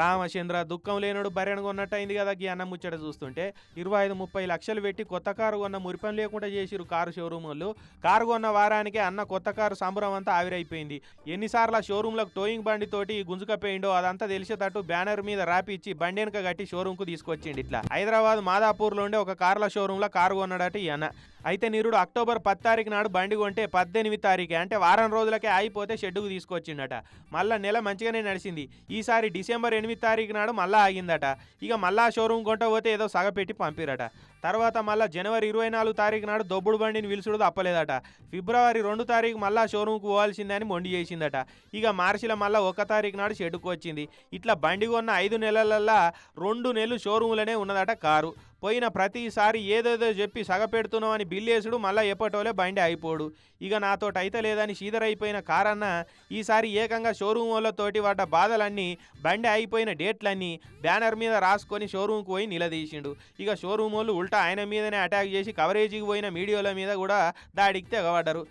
రామచంద్ర దుఃఖం లేనుడు బర్రెను కొన్నట్టు అయింది కదా గీ అన్న ముచ్చట చూస్తుంటే. ఇరవై ఐదు ముప్పై లక్షలు పెట్టి కొత్త కారు కొన్న మురిపం లేకుండా చేసిరు కారు షోరూమ్ వాళ్ళు. కారు కొన్న వారానికే అన్న కొత్త కారు సంబరం అంతా ఆవిరైపోయింది. ఎన్నిసార్లు ఆ షోరూంలకు టోయింగ్ బండి తోటి గుంజుకపోయిండో అదంతా తెలిసేటట్టు బ్యానర్ మీద రాపిచ్చి బండి వెనక కట్టి షోరూమ్కు తీసుకొచ్చిండు ఇట్లా. హైదరాబాద్ మాదాపూర్లో ఉండే ఒక కార్ల షోరూమ్లో కారు కొన్నాడట ఈ అన్న. అయితే నిరుడు అక్టోబర్ పది తారీఖు నాడు బండి కొంటే పద్దెనిమిది తారీఖే. అంటే వారం రోజులకే ఆగిపోతే షెడ్డుకు తీసుకొచ్చిండట. మళ్ళా నెల మంచిగానే నడిచింది. ఈసారి డిసెంబర్ ఎనిమిది తారీఖు నాడు మళ్ళా ఆగిందట. ఇక మళ్ళా షోరూమ్ కొంట పోతే ఏదో సగపెట్టి పంపిరట. తర్వాత మళ్ళా జనవరి ఇరవై నాలుగు తారీఖు నాడు దొబ్బుడు బండిని పిలుచుడు తప్పలేదట. ఫిబ్రవరి రెండు తారీఖు మళ్ళా షోరూమ్కు పోవాల్సిందని మొండి చేసిందట. ఇక మార్చిలో మళ్ళా ఒక తారీఖు నాడు షెడ్డుకు వచ్చింది ఇట్లా బండి కొన్న ఐదు నెలలల్లా రెండు నెలలు షోరూమ్లోనే ఉన్నదట కారు. పోయిన ప్రతిసారి ఏదేదో చెప్పి సగపెడుతున్నాం అని బిల్లేసుడు మళ్ళీ ఎప్పటోలే బండి అయిపోడు. ఇక నాతోటి అయితే లేదని సీదరైపోయిన కారన్న ఈసారి ఏకంగా షోరూమ్ వాళ్ళతోటి పడ్డ బాధలన్నీ బండి అయిపోయిన డేట్లన్నీ బ్యానర్ మీద రాసుకొని షోరూమ్కి పోయి నిలదీసిండు. ఇక షోరూమ్ వాళ్ళు ఉల్టా ఆయన మీదనే అటాక్ చేసి కవరేజీకి పోయిన మీడియోల మీద కూడా దాడికి తెగబడ్డరు.